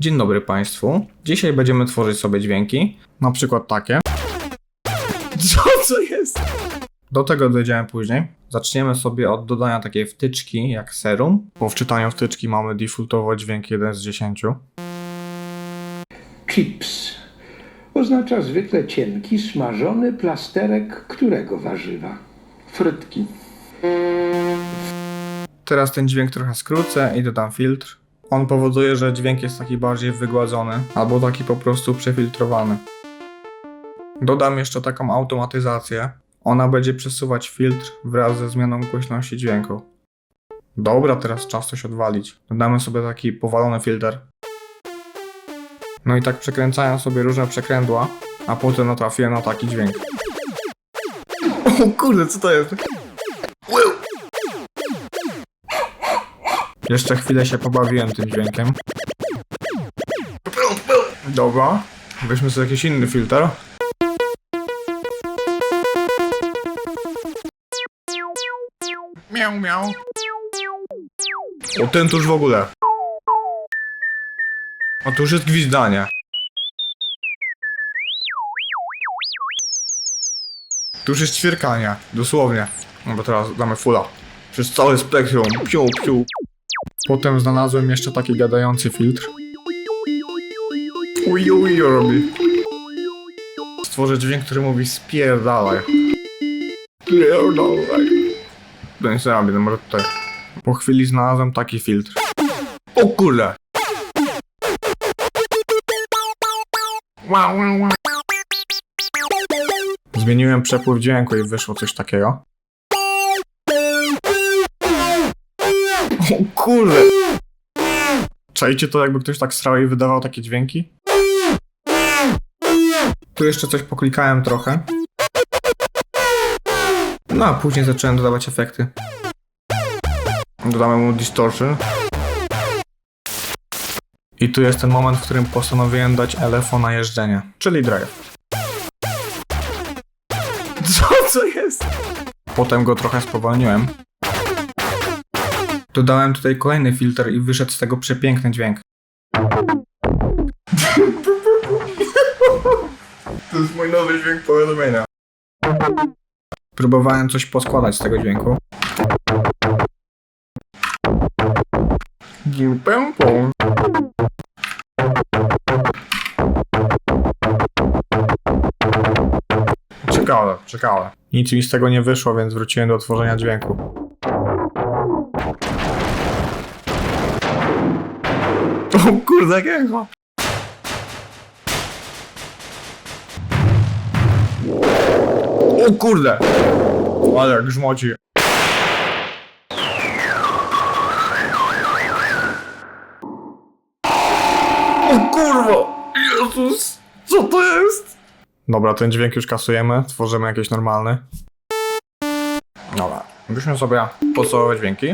Dzień dobry Państwu. Dzisiaj będziemy tworzyć sobie dźwięki, na przykład takie. Co co jest? Do tego dojdziemy później. Zaczniemy sobie od dodania takiej wtyczki jak serum. Po wczytaniu wtyczki mamy defaultowo dźwięk 1 z 10. Chips oznacza zwykle cienki, smażony plasterek którego warzywa? Frytki. Teraz ten dźwięk trochę skrócę i dodam filtr. On powoduje, że dźwięk jest taki bardziej wygładzony, albo taki po prostu przefiltrowany. Dodam jeszcze taką automatyzację. Ona będzie przesuwać filtr wraz ze zmianą głośności dźwięku. Dobra, teraz czas coś odwalić. Dodamy sobie taki powalony filtr. No i tak przekręcając sobie różne przekrętła, a potem natrafiłem na taki dźwięk. O kurde, co to jest? Jeszcze chwilę się pobawiłem tym dźwiękiem. Dobra, weźmy sobie jakiś inny filtr. Miał, miał. O ten tuż w ogóle. O tu już jest gwizdanie. Tu już jest ćwierkanie, dosłownie. No bo teraz damy fulla. Przez całe spektrum. Piu, piu. Potem znalazłem jeszcze taki gadający filtr. Uj, uj, robi. Stworzę dźwięk, który mówi spierdalaj. Spierdalaj. To nie sobie, no może tutaj. Po chwili znalazłem taki filtr. O kurde! Zmieniłem przepływ dźwięku i wyszło coś takiego. O kurde! Czajcie to, jakby ktoś tak strał i wydawał takie dźwięki? Tu jeszcze coś poklikałem trochę. No a później zacząłem dodawać efekty. Dodamy mu distortion. I tu jest ten moment, w którym postanowiłem dać LFO na jeżdżenie, czyli drive. Co, co jest? Potem go trochę spowolniłem. Dodałem tutaj kolejny filtr i wyszedł z tego przepiękny dźwięk. To jest mój nowy dźwięk powiadomienia. Próbowałem coś poskładać z tego dźwięku. Pom. Ciekawe, ciekawe. Nic mi z tego nie wyszło, więc wróciłem do tworzenia dźwięku. O kurde, jakiego? O kurde! Ale jak grzmoci. O kurwa! Jezus! Co to jest? Dobra, ten dźwięk już kasujemy, tworzymy jakieś normalny. Dobra, byśmy sobie podstawowe dźwięki.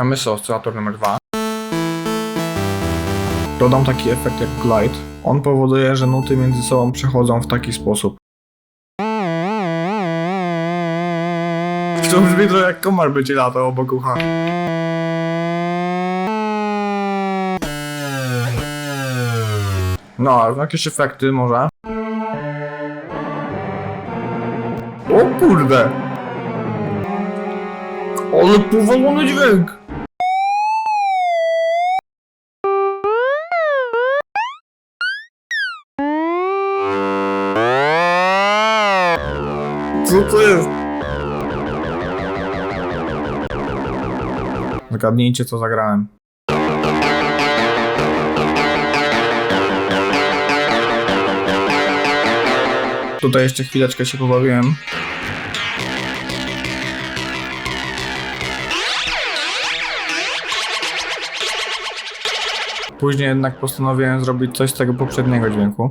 Sobie oscylator numer 2. Dodam taki efekt jak glide. On powoduje, że nuty między sobą przechodzą w taki sposób. To brzmi trochę jak komar będzie latał obok ucha. No, jakieś efekty może. O kurde! Ale powolony dźwięk! Co jest? Zgadnijcie co zagrałem. Tutaj jeszcze chwileczkę się pobawiłem. Później jednak postanowiłem zrobić coś z tego poprzedniego dźwięku.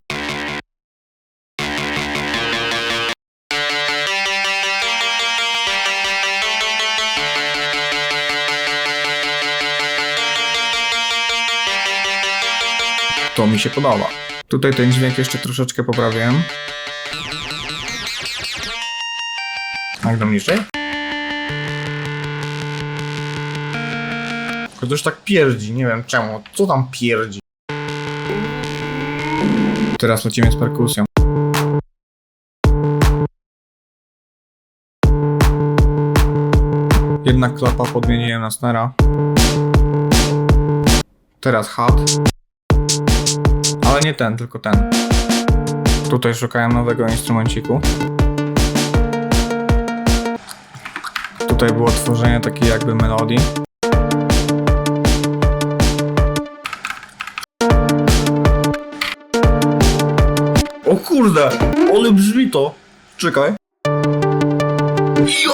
To mi się podoba. Tutaj ten dźwięk jeszcze troszeczkę poprawiłem. Jak do niżej? Ktoś tak pierdzi, nie wiem czemu. Co tam pierdzi? Teraz lecimy z perkusją. Jedna klapa podmieniłem na snera. Teraz hat. Ale nie ten, tylko ten. Tutaj szukałem nowego instrumenciku. Tutaj było tworzenie takiej jakby melodii. O kurde, ale brzmi to. Czekaj. Ja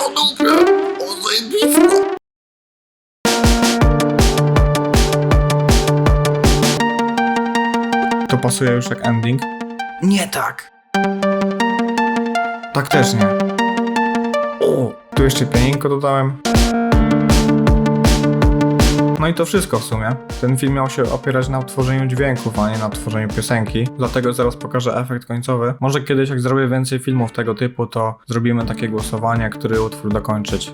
pasuje już jak ending. Nie tak. Tak też nie. O, tu jeszcze pianinko dodałem. No i to wszystko w sumie. Ten film miał się opierać na tworzeniu dźwięków, a nie na tworzeniu piosenki. Dlatego zaraz pokażę efekt końcowy. Może kiedyś jak zrobię więcej filmów tego typu, to zrobimy takie głosowanie, który utwór dokończyć.